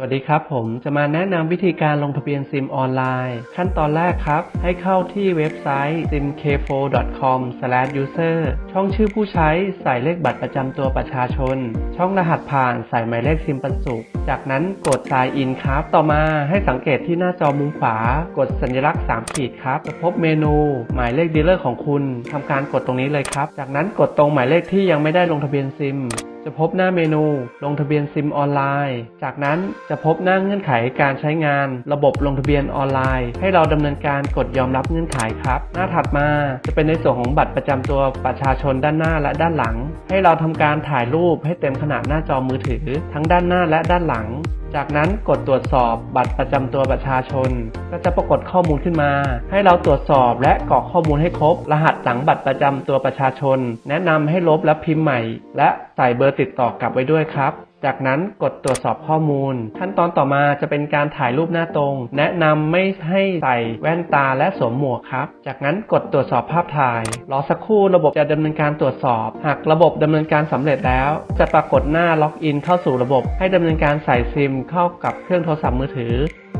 สวัสดีครับ ผมจะมาแนะนำวิธีการลงทะเบียนซิมออนไลน์ ขั้นตอนแรกครับ ให้เข้าที่เว็บไซต์ simk4.com/user ช่องชื่อผู้ใช้ใส่เลขบัตรประจำตัวประชาชน ช่องรหัสผ่านใส่หมายเลขซิมปันสุจากนั้นกด sign in ครับ ต่อมาให้สังเกตที่หน้าจอมุมขวา กดสัญลักษณ์ 3 ขีดครับ จะพบเมนู หมายเลขดีลเลอร์ของคุณทำการกดตรงนี้เลยครับ จากนั้นกดตรงหมายเลขที่ยังไม่ได้ลงทะเบียนซิมจะพบหน้าเมนูลงทะเบียนซิมออนไลน์ จากนั้นจะพบหน้าเงื่อนไขการใช้งาน ระบบลงทะเบียนออนไลน์ ให้เราดำเนินการกดยอมรับเงื่อนไขครับ หน้าถัดมาจะเป็นในส่วนของบัตรประจำตัวประชาชนด้านหน้าและด้านหลัง ให้เราทำการถ่ายรูปให้เต็มขนาดหน้าจอมือถือ ทั้งด้านหน้าและด้านหลัง จากนั้นกดตรวจสอบบัตรประจำตัวประชาชน ก็จะปรากฏข้อมูลขึ้นมา ให้เราตรวจสอบและกรอกข้อมูลให้ครบ รหัสหลังบัตรประจำตัวประชาชน แนะนำให้ลบและพิมพ์ใหม่ และใส่เบอร์ติดต่อกลับไว้ด้วยครับ จากนั้นกดตรวจสอบข้อมูล ขั้นตอนต่อมาจะเป็นการถ่ายรูปหน้าตรง แนะนำไม่ให้ใส่แว่นตาและสวมหมวกครับ จากนั้นกดตรวจสอบภาพถ่าย รอสักครู่ระบบจะดำเนินการตรวจสอบ หากระบบดำเนินการสำเร็จแล้ว จะปรากฏหน้าล็อกอินเข้าสู่ระบบ ให้ดำเนินการใส่ซิมเข้ากับเครื่องโทรศัพท์มือถือ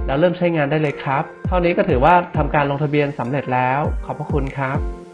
แล้วเริ่มใช้งานได้เลยครับ เท่านี้ก็ถือว่าทำการลงทะเบียนสำเร็จแล้ว ขอบพระคุณครับ